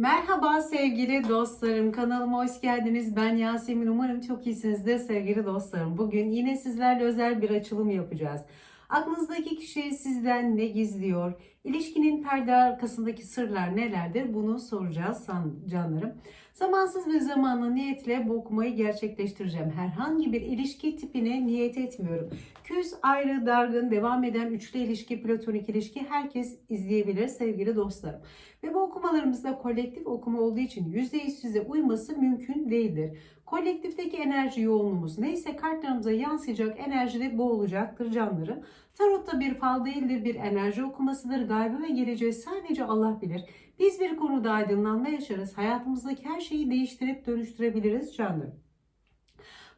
Merhaba sevgili dostlarım. Kanalıma hoş geldiniz. Ben Yasemin. Umarım çok iyisinizdir sevgili dostlarım. Bugün yine sizlerle özel bir açılım yapacağız. Aklınızdaki kişi sizden ne gizliyor? İlişkinin perde arkasındaki sırlar nelerdir? Bunu soracağız canlarım. Zamansız ve zamanlı niyetle bu okumayı gerçekleştireceğim. Herhangi bir ilişki tipine niyet etmiyorum. Küs, ayrı, dargın, devam eden üçlü ilişki, platonik ilişki herkes izleyebilir sevgili dostlarım. Ve bu okumalarımızda kolektif okuma olduğu için %100 size uyması mümkün değildir. Kolektifteki enerji yoğunluğumuz neyse kartlarımıza yansıyacak enerji de bu olacaktır canlarım. Tarotta bir fal değildir, bir enerji okumasıdır. Gaybı ve geleceği sadece Allah bilir. Biz bir konuda aydınlanma yaşarız. Hayatımızdaki her şeyi değiştirip dönüştürebiliriz canlarım.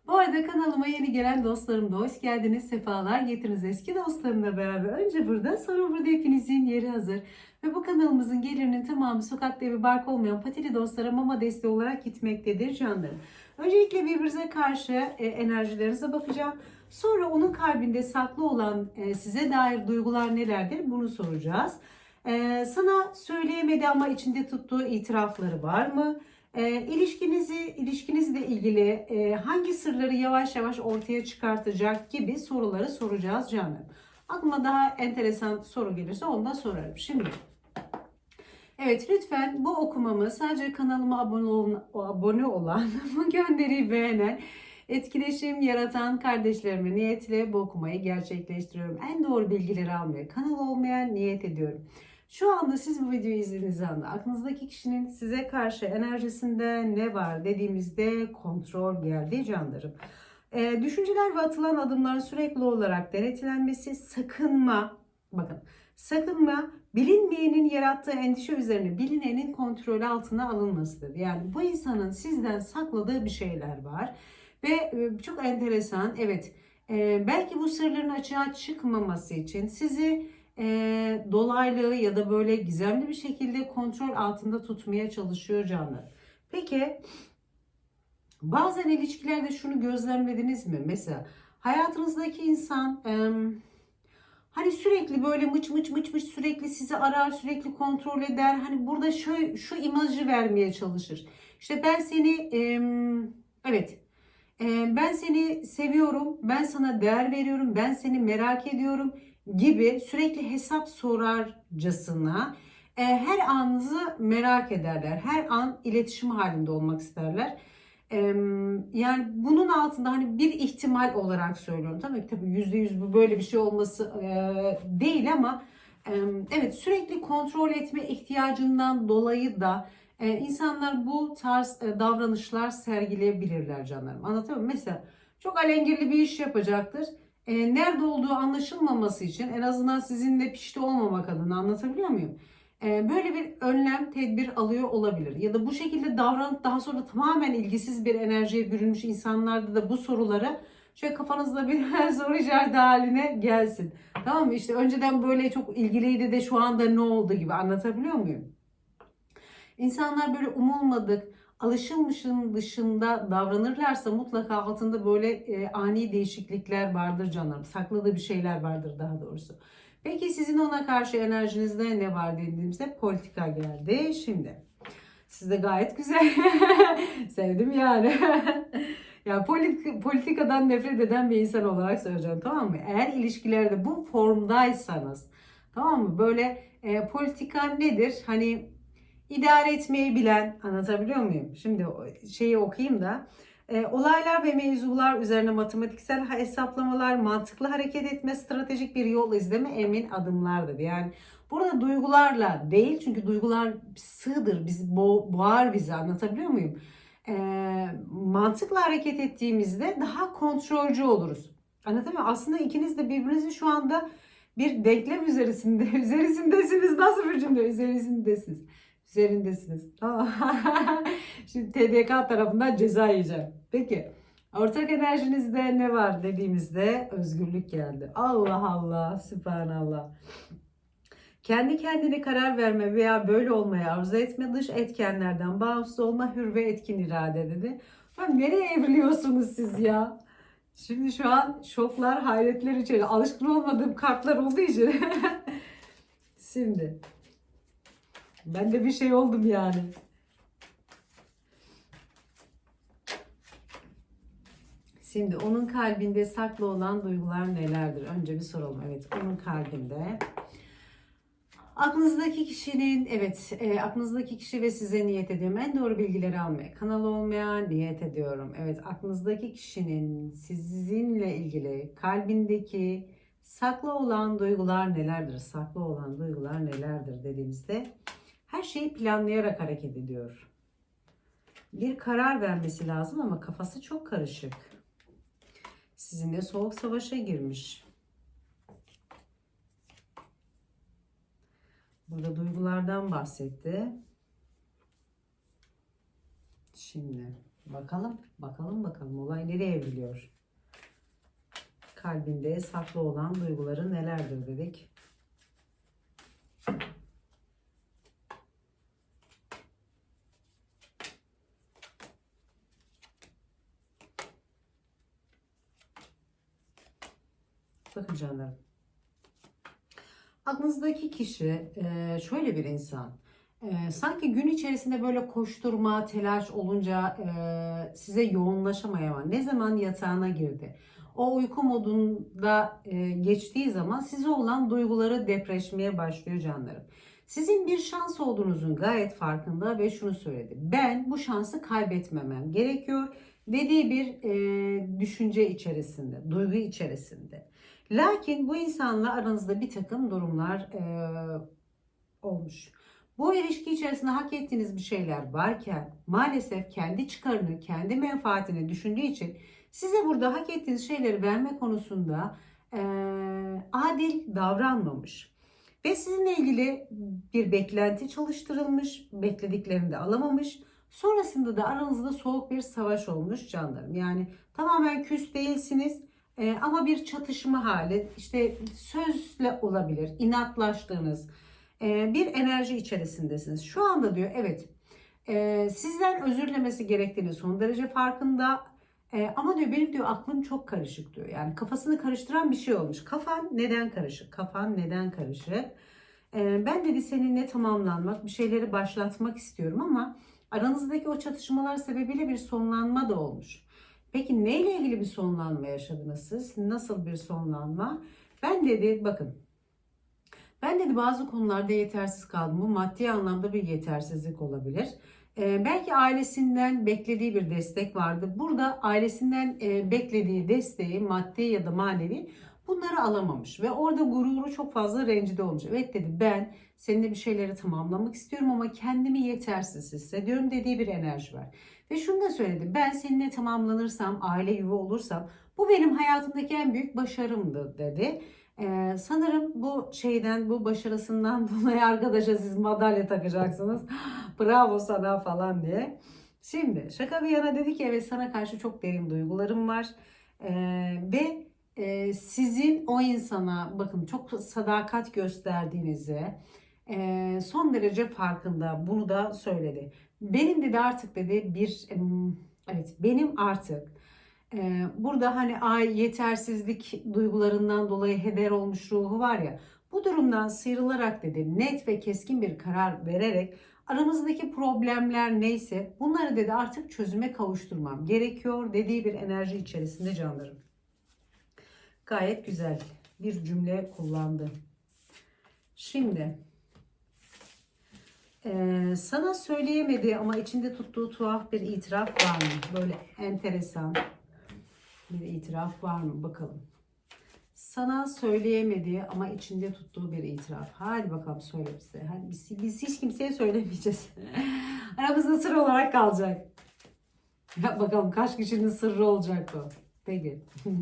Bu arada kanalıma yeni gelen dostlarım da hoş geldiniz. Sefalar getiriniz eski dostlarımla beraber. Önce burada sonra burada hepinizin yeri hazır. Ve bu kanalımızın gelirinin tamamı sokakta evi bark olmayan patili dostlara mama desteği olarak gitmektedir canlarım. Öncelikle birbirinize karşı e, enerjilerinize bakacağım. Sonra onun kalbinde saklı olan e, size dair duygular nelerdir bunu soracağız. E, sana söyleyemedi ama içinde tuttuğu itirafları var mı? E, ilişkinizi, ilişkinizle ilgili e, hangi sırları yavaş yavaş ortaya çıkartacak gibi soruları soracağız canım. Aklıma daha enteresan soru gelirse onu da sorarım. Şimdi Evet lütfen bu okumamı sadece kanalıma abone olan, abone olan bu gönderiyi beğenen, etkileşim yaratan kardeşlerime niyetle bu okumayı gerçekleştiriyorum. En doğru bilgileri almaya kanal olmaya niyet ediyorum. Şu anda siz bu videoyu izlediğiniz anda aklınızdaki kişinin size karşı enerjisinde ne var dediğimizde kontrol geldi canlarım. Ee, düşünceler ve atılan adımların sürekli olarak denetlenmesi, sakınma, bakın sakınma bilinmeyenin yarattığı endişe üzerine bilinenin kontrolü altına alınmasıdır. Yani bu insanın sizden sakladığı bir şeyler var ve e, çok enteresan evet e, belki bu sırların açığa çıkmaması için sizi e, dolaylı ya da böyle gizemli bir şekilde kontrol altında tutmaya çalışıyor canlar. Peki bazen ilişkilerde şunu gözlemlediniz mi? Mesela hayatınızdaki insan em, Hani sürekli böyle mıç mıç mıç mıç sürekli sizi arar, sürekli kontrol eder. Hani burada şu, şu imajı vermeye çalışır. İşte ben seni em, evet e, ben seni seviyorum, ben sana değer veriyorum, ben seni merak ediyorum gibi sürekli hesap sorarcasına e, her anınızı merak ederler. Her an iletişim halinde olmak isterler. Eee, Yani bunun altında hani bir ihtimal olarak söylüyorum. Tabii tabii yüzde yüz bu böyle bir şey olması eee, değil ama eee, evet sürekli kontrol etme ihtiyacından dolayı da insanlar bu tarz davranışlar sergileyebilirler canlarım. Anlatabiliyor? Mesela çok alengirli bir iş yapacaktır. Eee, nerede olduğu anlaşılmaması için en azından sizinle pişti olmamak adına anlatabiliyor muyum? Ee, böyle bir önlem, tedbir alıyor olabilir. Ya da bu şekilde davranıp daha sonra tamamen ilgisiz bir enerjiye bürünmüş insanlarda da bu soruları şöyle kafanızda bir soru işareti haline gelsin. Tamam mı? İşte önceden böyle çok ilgiliydi de şu anda ne oldu gibi anlatabiliyor muyum? İnsanlar böyle umulmadık, alışılmışın dışında davranırlarsa mutlaka altında böyle e, ani değişiklikler vardır canım. Sakladığı bir şeyler vardır daha doğrusu. Peki sizin ona karşı enerjinizde ne var dediğimizde politika geldi. Şimdi sizde gayet güzel. Sevdim yani. ya politik, politikadan nefret eden bir insan olarak söyleyeceğim tamam mı? Eğer ilişkilerde bu formdaysanız tamam mı? Böyle e, politika nedir? Hani idare etmeyi bilen anlatabiliyor muyum? Şimdi şeyi okuyayım da. E, olaylar ve mevzular üzerine matematiksel hesaplamalar, mantıklı hareket etme, stratejik bir yol izleme emin adımlardır. Yani burada duygularla değil çünkü duygular sığdır, biz bo boğar bizi anlatabiliyor muyum? E, mantıkla hareket ettiğimizde daha kontrolcü oluruz. Anlatabiliyor muyum? Aslında ikiniz de birbirinizin şu anda bir denklem üzerisinde, üzerisindesiniz. Nasıl bir cümle? Üzerisindesiniz. Üzerindesiniz. Tamam. Şimdi TDK tarafından ceza yiyeceğim. Peki. Ortak enerjinizde ne var dediğimizde özgürlük geldi. Allah Allah, sübhanallah. Kendi kendine karar verme veya böyle olmaya arzu etme, dış etkenlerden bağımsız olma, hür ve etkin irade dedi. Lan nereye evriliyorsunuz siz ya? Şimdi şu an şoklar, hayretler içeri. Alışkın olmadığım kartlar olduğu için. Şimdi ben de bir şey oldum yani. Şimdi onun kalbinde saklı olan duygular nelerdir? Önce bir soralım. Evet, onun kalbinde. Aklınızdaki kişinin, evet, e, aklınızdaki kişi ve size niyet ediyorum. En doğru bilgileri almaya, kanal olmaya niyet ediyorum. Evet, aklınızdaki kişinin sizinle ilgili kalbindeki saklı olan duygular nelerdir? Saklı olan duygular nelerdir dediğimizde her şeyi planlayarak hareket ediyor. Bir karar vermesi lazım ama kafası çok karışık. Sizinle soğuk savaşa girmiş. Burada duygulardan bahsetti. Şimdi bakalım, bakalım bakalım olay nereye evriliyor? Kalbinde saklı olan duyguları nelerdir dedik. Bakın canlarım. Aklınızdaki kişi e, şöyle bir insan. E, sanki gün içerisinde böyle koşturma, telaş olunca e, size yoğunlaşamayan, ne zaman yatağına girdi, o uyku modunda geçtiği zaman size olan duyguları depreşmeye başlıyor canlarım. Sizin bir şans olduğunuzun gayet farkında ve şunu söyledi. Ben bu şansı kaybetmemem gerekiyor dediği bir e, düşünce içerisinde, duygu içerisinde. Lakin bu insanla aranızda bir takım durumlar e, olmuş. Bu ilişki içerisinde hak ettiğiniz bir şeyler varken maalesef kendi çıkarını, kendi menfaatini düşündüğü için size burada hak ettiğiniz şeyleri verme konusunda e, adil davranmamış. Ve sizinle ilgili bir beklenti çalıştırılmış, beklediklerini de alamamış. Sonrasında da aranızda soğuk bir savaş olmuş canlarım. Yani tamamen küs değilsiniz e, ama bir çatışma hali, işte sözle olabilir, inatlaştığınız e, bir enerji içerisindesiniz. Şu anda diyor evet e, sizden özür dilemesi gerektiğini son derece farkında. E, ama diyor benim diyor aklım çok karışık diyor. Yani kafasını karıştıran bir şey olmuş. Kafan neden karışık? Kafan neden karışık? E, ben dedi seninle tamamlanmak, bir şeyleri başlatmak istiyorum ama aranızdaki o çatışmalar sebebiyle bir sonlanma da olmuş. Peki neyle ilgili bir sonlanma yaşadınız siz? Nasıl bir sonlanma? Ben dedi bakın ben dedi bazı konularda yetersiz kaldım. Bu maddi anlamda bir yetersizlik olabilir. Ee, belki ailesinden beklediği bir destek vardı. Burada ailesinden e, beklediği desteği maddi ya da manevi bunları alamamış. Ve orada gururu çok fazla rencide olmuş. Evet dedi ben seninle bir şeyleri tamamlamak istiyorum ama kendimi yetersiz hissediyorum dediği bir enerji var. Ve şunu da söyledi. Ben seninle tamamlanırsam, aile yuva olursam bu benim hayatımdaki en büyük başarımdı dedi. Ee, sanırım bu şeyden, bu başarısından dolayı arkadaşa siz madalya takacaksınız. Bravo sana falan diye. Şimdi şaka bir yana dedi ki evet sana karşı çok derin duygularım var. Ee, ve e, sizin o insana bakın çok sadakat gösterdiğinizi son derece farkında. Bunu da söyledi. Benim dedi artık dedi bir evet benim artık burada hani ay yetersizlik duygularından dolayı heder olmuş ruhu var ya bu durumdan sıyrılarak dedi net ve keskin bir karar vererek aramızdaki problemler neyse bunları dedi artık çözüme kavuşturmam gerekiyor dediği bir enerji içerisinde canlarım. Gayet güzel bir cümle kullandı. Şimdi ee, sana söyleyemedi ama içinde tuttuğu tuhaf bir itiraf var mı? Böyle enteresan bir itiraf var mı? Bakalım. Sana söyleyemedi ama içinde tuttuğu bir itiraf. Hadi bakalım söyle bize. Hadi biz, biz hiç kimseye söylemeyeceğiz. Aramızda sır olarak kalacak. Ya bakalım kaç kişinin sırrı olacak bu. Peki.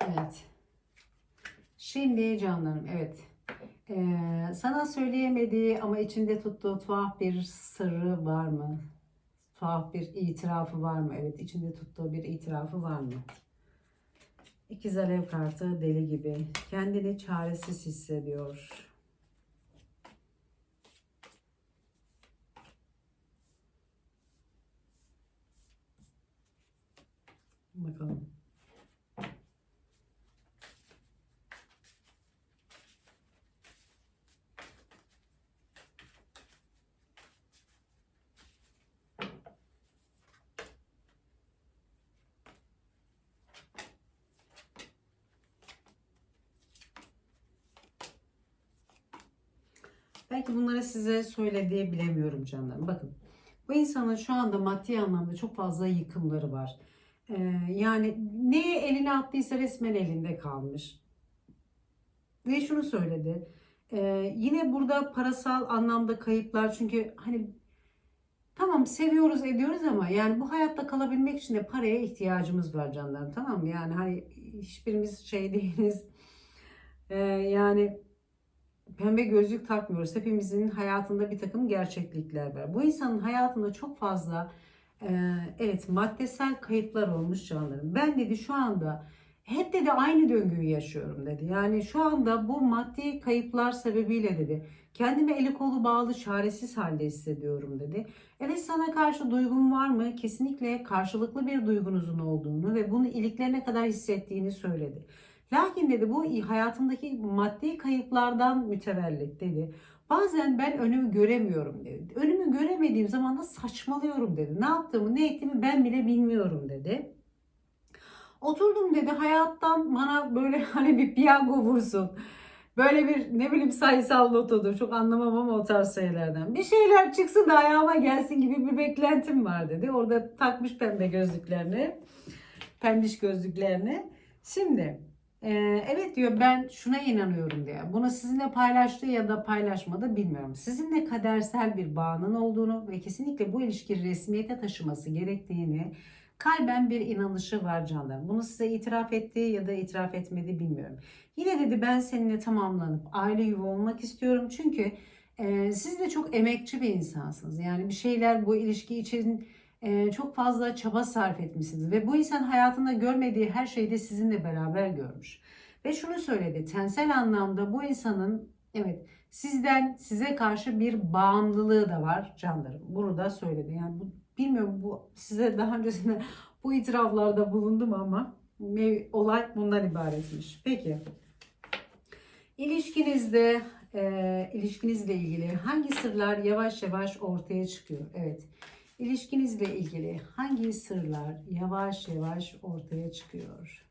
evet. Şimdi canlarım evet. Ee, sana söyleyemediği ama içinde tuttuğu tuhaf bir sırrı var mı? Tuhaf bir itirafı var mı? Evet içinde tuttuğu bir itirafı var mı? İkiz alev kartı deli gibi. Kendini çaresiz hissediyor. Bakalım. Belki bunları size söyle bilemiyorum canlarım. Bakın bu insanın şu anda maddi anlamda çok fazla yıkımları var. Ee, yani neye eline attıysa resmen elinde kalmış. Ve şunu söyledi. Ee, yine burada parasal anlamda kayıplar çünkü hani tamam seviyoruz ediyoruz ama yani bu hayatta kalabilmek için de paraya ihtiyacımız var canlarım tamam mı? Yani hani hiçbirimiz şey değiliz. Ee, yani pembe gözlük takmıyoruz. Hepimizin hayatında bir takım gerçeklikler var. Bu insanın hayatında çok fazla e, evet maddesel kayıplar olmuş canlarım. Ben dedi şu anda hep dedi aynı döngüyü yaşıyorum dedi. Yani şu anda bu maddi kayıplar sebebiyle dedi. Kendimi eli kolu bağlı çaresiz halde hissediyorum dedi. Evet sana karşı duygum var mı? Kesinlikle karşılıklı bir duygunuzun olduğunu ve bunu iliklerine kadar hissettiğini söyledi. Lakin dedi bu hayatımdaki maddi kayıplardan mütevellit dedi. Bazen ben önümü göremiyorum dedi. Önümü göremediğim zaman da saçmalıyorum dedi. Ne yaptığımı ne ettiğimi ben bile bilmiyorum dedi. Oturdum dedi hayattan bana böyle hani bir piyango vursun. Böyle bir ne bileyim sayısal lotodur çok anlamam ama o tarz şeylerden. Bir şeyler çıksın da ayağıma gelsin gibi bir beklentim var dedi. Orada takmış pembe gözlüklerini. Pembiş gözlüklerini. Şimdi e, evet diyor ben şuna inanıyorum diyor. Bunu sizinle paylaştı ya da paylaşmadı bilmiyorum. Sizinle kadersel bir bağının olduğunu ve kesinlikle bu ilişkiyi resmiyete taşıması gerektiğini kalben bir inanışı var canlarım. Bunu size itiraf etti ya da itiraf etmedi bilmiyorum. Yine dedi ben seninle tamamlanıp aile yuva olmak istiyorum. Çünkü e, siz de çok emekçi bir insansınız. Yani bir şeyler bu ilişki için çok fazla çaba sarf etmişsiniz. Ve bu insan hayatında görmediği her şeyi de sizinle beraber görmüş. Ve şunu söyledi. Tensel anlamda bu insanın evet sizden size karşı bir bağımlılığı da var canlarım. Bunu da söyledi. Yani bu, bilmiyorum bu size daha öncesinde bu itiraflarda bulundum ama olay bundan ibaretmiş. Peki. İlişkinizde e, ilişkinizle ilgili hangi sırlar yavaş yavaş ortaya çıkıyor? Evet. İlişkinizle ilgili hangi sırlar yavaş yavaş ortaya çıkıyor?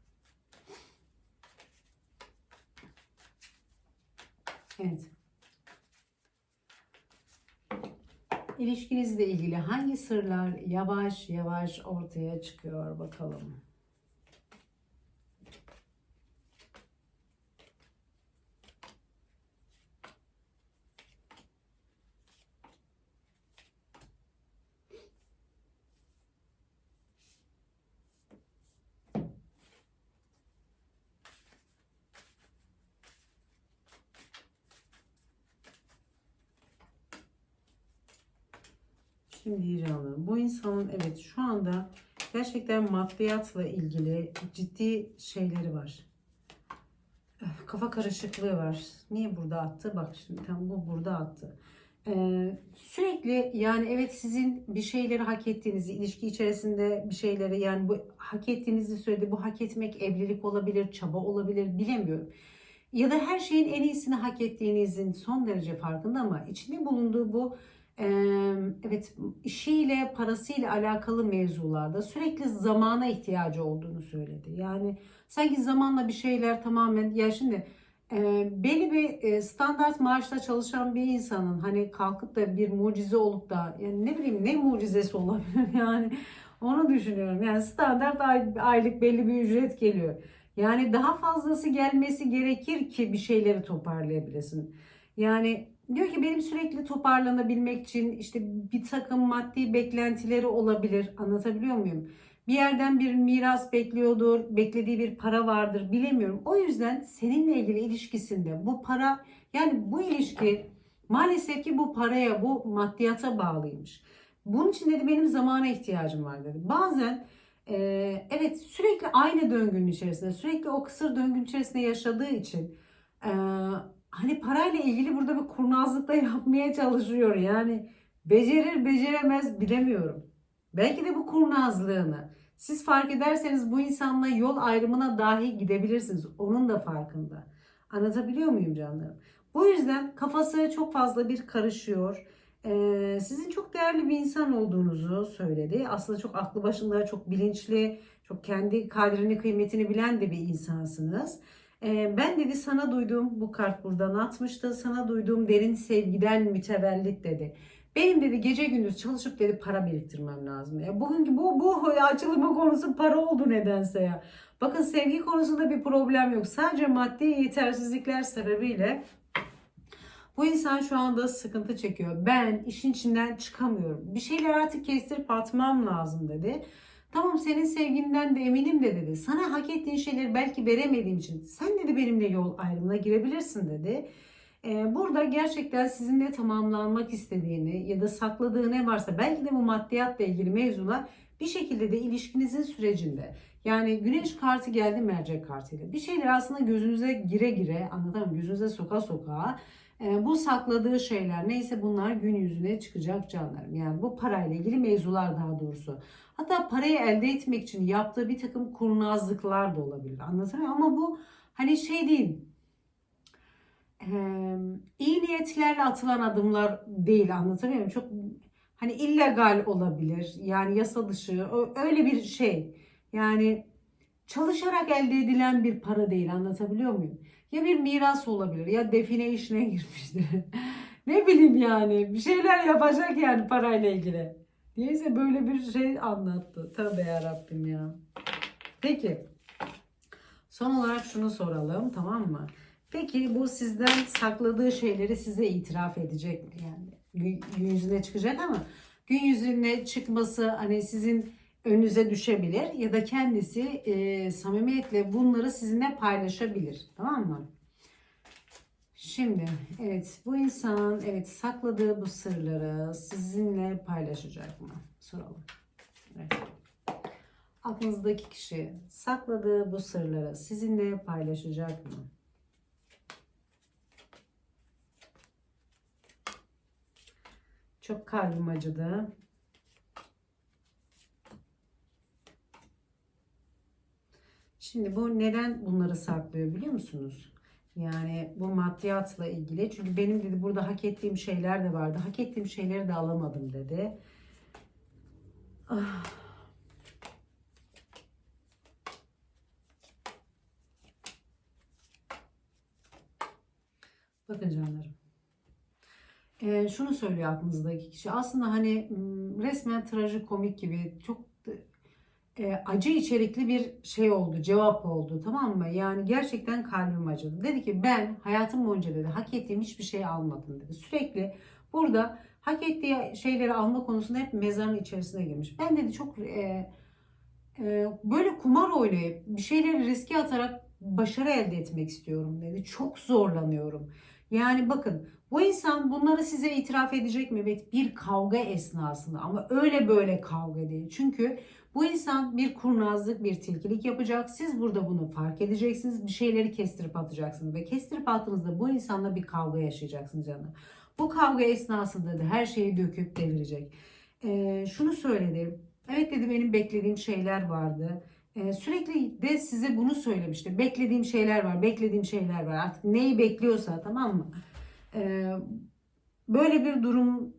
Evet. İlişkinizle ilgili hangi sırlar yavaş yavaş ortaya çıkıyor bakalım. Şimdi canım bu insanın evet şu anda gerçekten maddiyatla ilgili ciddi şeyleri var. Kafa karışıklığı var. Niye burada attı? Bak şimdi tam bu burada attı. Ee, sürekli yani evet sizin bir şeyleri hak ettiğinizi, ilişki içerisinde bir şeyleri yani bu hak ettiğinizi söyledi. Bu hak etmek evlilik olabilir, çaba olabilir bilemiyorum. Ya da her şeyin en iyisini hak ettiğinizin son derece farkında ama içinde bulunduğu bu evet işiyle parasıyla alakalı mevzularda sürekli zamana ihtiyacı olduğunu söyledi. Yani sanki zamanla bir şeyler tamamen ya şimdi belli bir standart maaşla çalışan bir insanın hani kalkıp da bir mucize olup da yani ne bileyim ne mucizesi olabilir yani onu düşünüyorum. Yani standart aylık belli bir ücret geliyor. Yani daha fazlası gelmesi gerekir ki bir şeyleri toparlayabilesin. Yani Diyor ki benim sürekli toparlanabilmek için işte bir takım maddi beklentileri olabilir. Anlatabiliyor muyum? Bir yerden bir miras bekliyordur, beklediği bir para vardır bilemiyorum. O yüzden seninle ilgili ilişkisinde bu para yani bu ilişki maalesef ki bu paraya, bu maddiyata bağlıymış. Bunun için dedi benim zamana ihtiyacım var dedi. Bazen e, evet sürekli aynı döngünün içerisinde, sürekli o kısır döngünün içerisinde yaşadığı için e, hani parayla ilgili burada bir kurnazlık da yapmaya çalışıyor. Yani becerir beceremez bilemiyorum. Belki de bu kurnazlığını siz fark ederseniz bu insanla yol ayrımına dahi gidebilirsiniz. Onun da farkında. Anlatabiliyor muyum canlarım? Bu yüzden kafası çok fazla bir karışıyor. Ee, sizin çok değerli bir insan olduğunuzu söyledi. Aslında çok aklı başında, çok bilinçli, çok kendi kadrini, kıymetini bilen de bir insansınız. Ee, ben dedi sana duyduğum bu kart buradan atmıştı. Sana duyduğum derin sevgiden mütevellit dedi. Benim dedi gece gündüz çalışıp dedi para biriktirmem lazım. Ya bugünkü bu bu açılımı konusu para oldu nedense ya. Bakın sevgi konusunda bir problem yok. Sadece maddi yetersizlikler sebebiyle bu insan şu anda sıkıntı çekiyor. Ben işin içinden çıkamıyorum. Bir şeyler artık kestirip atmam lazım dedi. Tamam senin sevginden de eminim de dedi. Sana hak ettiğin şeyleri belki veremediğim için sen dedi benimle yol ayrımına girebilirsin dedi. Ee, burada gerçekten sizinle tamamlanmak istediğini ya da sakladığı ne varsa belki de bu maddiyatla ilgili mevzular bir şekilde de ilişkinizin sürecinde yani güneş kartı geldi mercek kartıyla bir şeyler aslında gözünüze gire gire anlatamam gözünüze soka soka bu sakladığı şeyler neyse bunlar gün yüzüne çıkacak canlarım. Yani bu parayla ilgili mevzular daha doğrusu. Hatta parayı elde etmek için yaptığı bir takım kurnazlıklar da olabilir. Anlatamıyorum ama bu hani şey değil. Ee, iyi niyetlerle atılan adımlar değil anlatamıyorum. Çok hani illegal olabilir. Yani yasa dışı öyle bir şey. Yani çalışarak elde edilen bir para değil anlatabiliyor muyum? Ya bir miras olabilir ya define işine girmiştir. ne bileyim yani bir şeyler yapacak yani parayla ilgili. Neyse böyle bir şey anlattı. Tövbe yarabbim ya. Peki. Son olarak şunu soralım tamam mı? Peki bu sizden sakladığı şeyleri size itiraf edecek mi? Yani gün yüzüne çıkacak ama gün yüzüne çıkması hani sizin önünüze düşebilir ya da kendisi e, samimiyetle bunları sizinle paylaşabilir. Tamam mı? Şimdi evet bu insan evet sakladığı bu sırları sizinle paylaşacak mı? Soralım. Evet. Aklınızdaki kişi sakladığı bu sırları sizinle paylaşacak mı? Çok kalbim acıdı. Şimdi bu neden bunları saklıyor biliyor musunuz? Yani bu maddiyatla ilgili. Çünkü benim dedi burada hak ettiğim şeyler de vardı. Hak ettiğim şeyleri de alamadım dedi. Ah. Bakın canlarım. Ee, şunu söylüyor aklınızdaki kişi. Aslında hani m, resmen trajikomik gibi çok e, acı içerikli bir şey oldu, cevap oldu tamam mı? Yani gerçekten kalbim acıdı. Dedi ki ben hayatım boyunca dedi hak ettiğim hiçbir şey almadım dedi. Sürekli burada hak ettiği şeyleri alma konusunda hep mezarın içerisine girmiş. Ben dedi çok e, e, böyle kumar oynayıp bir şeyleri riske atarak başarı elde etmek istiyorum dedi. Çok zorlanıyorum. Yani bakın bu insan bunları size itiraf edecek mi? Evet bir kavga esnasında ama öyle böyle kavga değil. Çünkü bu insan bir kurnazlık, bir tilkilik yapacak. Siz burada bunu fark edeceksiniz. Bir şeyleri kestirip atacaksınız. Ve kestirip attığınızda bu insanla bir kavga yaşayacaksınız canım. Bu kavga esnasında da her şeyi döküp devirecek. Ee, şunu söyledi. Evet dedi benim beklediğim şeyler vardı. Ee, sürekli de size bunu söylemişti. Beklediğim şeyler var, beklediğim şeyler var. Artık neyi bekliyorsa tamam mı? Ee, böyle bir durum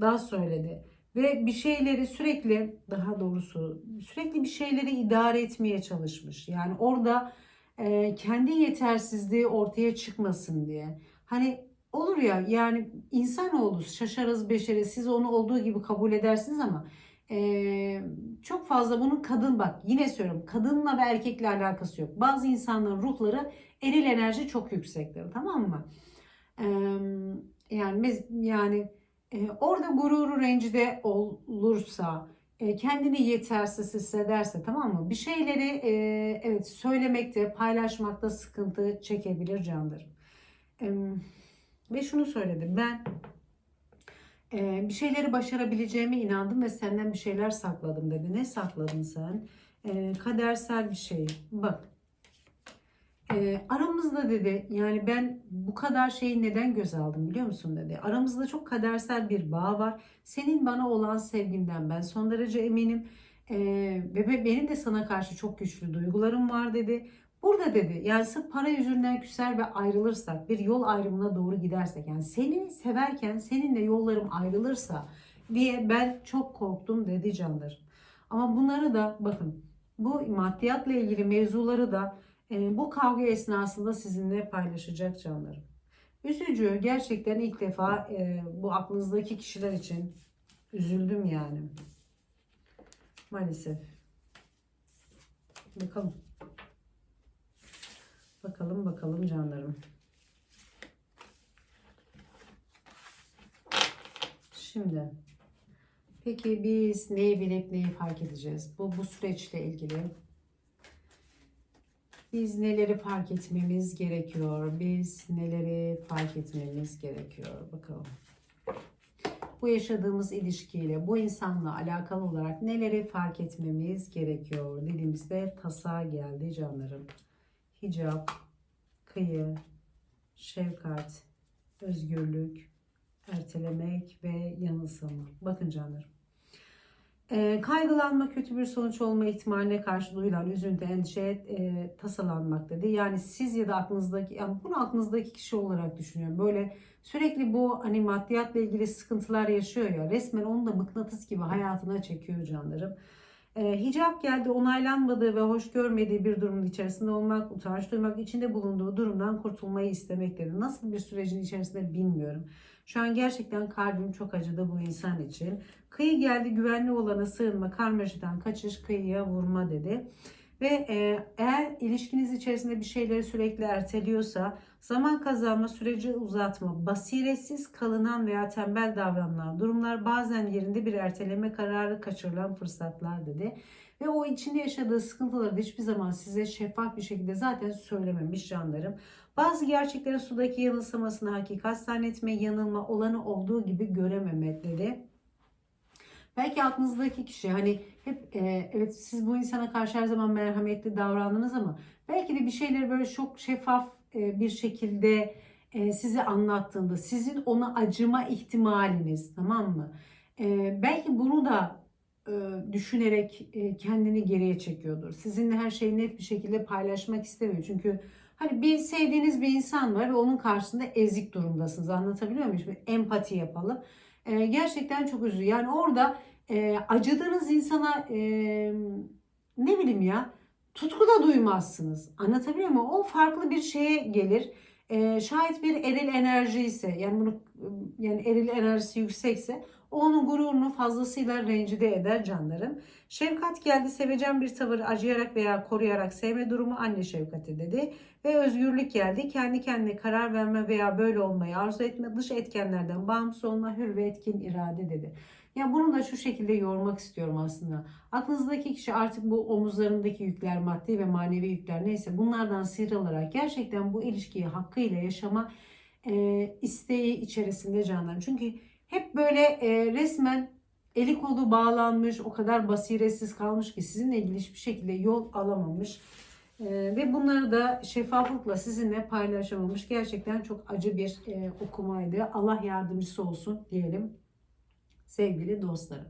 daha söyledi ve bir şeyleri sürekli daha doğrusu sürekli bir şeyleri idare etmeye çalışmış. Yani orada e, kendi yetersizliği ortaya çıkmasın diye. Hani olur ya yani insanoğlu şaşarız beşeriz siz onu olduğu gibi kabul edersiniz ama e, çok fazla bunun kadın bak yine söylüyorum kadınla ve erkekle alakası yok. Bazı insanların ruhları eril enerji çok yüksektir tamam mı? E, yani yani e, orada gururu rencide olursa, e, kendini yetersiz hissederse tamam mı? Bir şeyleri e, evet söylemekte, paylaşmakta sıkıntı çekebilir candır. Ve şunu söyledim ben e, bir şeyleri başarabileceğime inandım ve senden bir şeyler sakladım dedi. Ne sakladın sen? Kadersel bir şey. Bak e, aramızda dedi yani ben bu kadar şeyi neden göz aldım biliyor musun dedi. Aramızda çok kadersel bir bağ var. Senin bana olan sevgimden ben son derece eminim. E, ve benim de sana karşı çok güçlü duygularım var dedi. Burada dedi yani sırf para yüzünden küser ve ayrılırsak bir yol ayrımına doğru gidersek yani seni severken seninle yollarım ayrılırsa diye ben çok korktum dedi canlar. Ama bunları da bakın bu maddiyatla ilgili mevzuları da bu kavga esnasında sizinle paylaşacak canlarım. Üzücü. Gerçekten ilk defa e, bu aklınızdaki kişiler için üzüldüm yani. Maalesef. Bakalım. Bakalım bakalım canlarım. Şimdi peki biz neyi bilip neyi fark edeceğiz? Bu bu süreçle ilgili biz neleri fark etmemiz gerekiyor? Biz neleri fark etmemiz gerekiyor? Bakalım. Bu yaşadığımız ilişkiyle, bu insanla alakalı olarak neleri fark etmemiz gerekiyor dediğimizde tasa geldi canlarım. Hicap, kıyı, şefkat, özgürlük, ertelemek ve yanılsama. Bakın canlarım. E, kaygılanma kötü bir sonuç olma ihtimaline karşı duyulan üzüntü, endişe, e, tasalanmak dedi. Yani siz ya da aklınızdaki, yani bunu aklınızdaki kişi olarak düşünüyorum. Böyle sürekli bu hani maddiyatla ilgili sıkıntılar yaşıyor ya resmen onu da mıknatıs gibi hayatına çekiyor canlarım. E, hicap geldi onaylanmadığı ve hoş görmediği bir durumun içerisinde olmak, utanç duymak, içinde bulunduğu durumdan kurtulmayı istemek dedi. Nasıl bir sürecin içerisinde bilmiyorum. Şu an gerçekten kalbim çok acıdı bu insan için. Kıyı geldi güvenli olana sığınma, karmaşadan kaçış, kıyıya vurma dedi. Ve e, eğer ilişkiniz içerisinde bir şeyleri sürekli erteliyorsa zaman kazanma, süreci uzatma, basiretsiz kalınan veya tembel davranılan durumlar bazen yerinde bir erteleme kararı kaçırılan fırsatlar dedi. Ve o içinde yaşadığı sıkıntıları da hiçbir zaman size şeffaf bir şekilde zaten söylememiş canlarım. Bazı gerçeklerin sudaki yanılsamasını hakikat zannetme, yanılma, olanı olduğu gibi görememek dedi. Belki aklınızdaki kişi hani hep e, evet siz bu insana karşı her zaman merhametli davrandınız ama belki de bir şeyleri böyle çok şeffaf e, bir şekilde e, size anlattığında sizin ona acıma ihtimaliniz tamam mı? E, belki bunu da e, düşünerek e, kendini geriye çekiyordur. Sizinle her şeyi net bir şekilde paylaşmak istemiyor. Çünkü hani bir sevdiğiniz bir insan var ve onun karşısında ezik durumdasınız. Anlatabiliyor muyum? Şimdi empati yapalım. E, gerçekten çok üzücü. Yani orada e, acıdığınız insana e, ne bileyim ya tutku da duymazsınız. Anlatabiliyor muyum? O farklı bir şeye gelir. E, şayet bir eril enerji ise yani bunu yani eril enerjisi yüksekse onun gururunu fazlasıyla rencide eder canlarım. Şefkat geldi sevecen bir tavır acıyarak veya koruyarak sevme durumu anne şefkati dedi. Ve özgürlük geldi kendi kendine karar verme veya böyle olmayı arzu etme dış etkenlerden bağımsız olma hür ve etkin irade dedi. Ya bunu da şu şekilde yormak istiyorum aslında. Aklınızdaki kişi artık bu omuzlarındaki yükler, maddi ve manevi yükler neyse bunlardan sıyrılarak gerçekten bu ilişkiyi hakkıyla yaşama e, isteği içerisinde canlar. Çünkü hep böyle e, resmen eli kolu bağlanmış, o kadar basiretsiz kalmış ki sizinle ilgili hiçbir şekilde yol alamamış. E, ve bunları da şeffaflıkla sizinle paylaşamamış. Gerçekten çok acı bir e, okumaydı. Allah yardımcısı olsun diyelim sevgili dostlarım.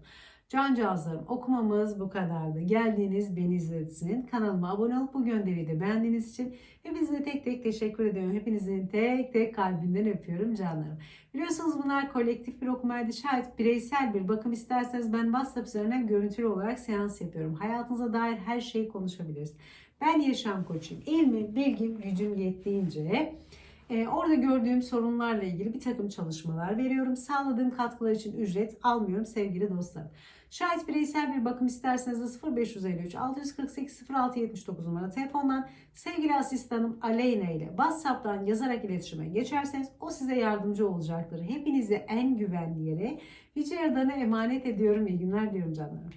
Cancağızlarım okumamız bu kadardı. Geldiğiniz beni izlediniz. Kanalıma abone olup bu gönderiyi de beğendiğiniz için hepinize tek tek teşekkür ediyorum. Hepinizin tek tek kalbinden öpüyorum canlarım. Biliyorsunuz bunlar kolektif bir okumaydı. Şayet bireysel bir bakım isterseniz ben WhatsApp üzerinden görüntülü olarak seans yapıyorum. Hayatınıza dair her şeyi konuşabiliriz. Ben yaşam koçuyum. İlmim, bilgim, gücüm yettiğince ee, orada gördüğüm sorunlarla ilgili bir takım çalışmalar veriyorum. Sağladığım katkılar için ücret almıyorum sevgili dostlarım. Şayet bireysel bir bakım isterseniz de 0553 648 06 79 numara telefondan sevgili asistanım Aleyna ile WhatsApp'tan yazarak iletişime geçerseniz o size yardımcı olacaktır. Hepinize en güvenli yere Yüce emanet ediyorum. İyi günler diyorum canlarım.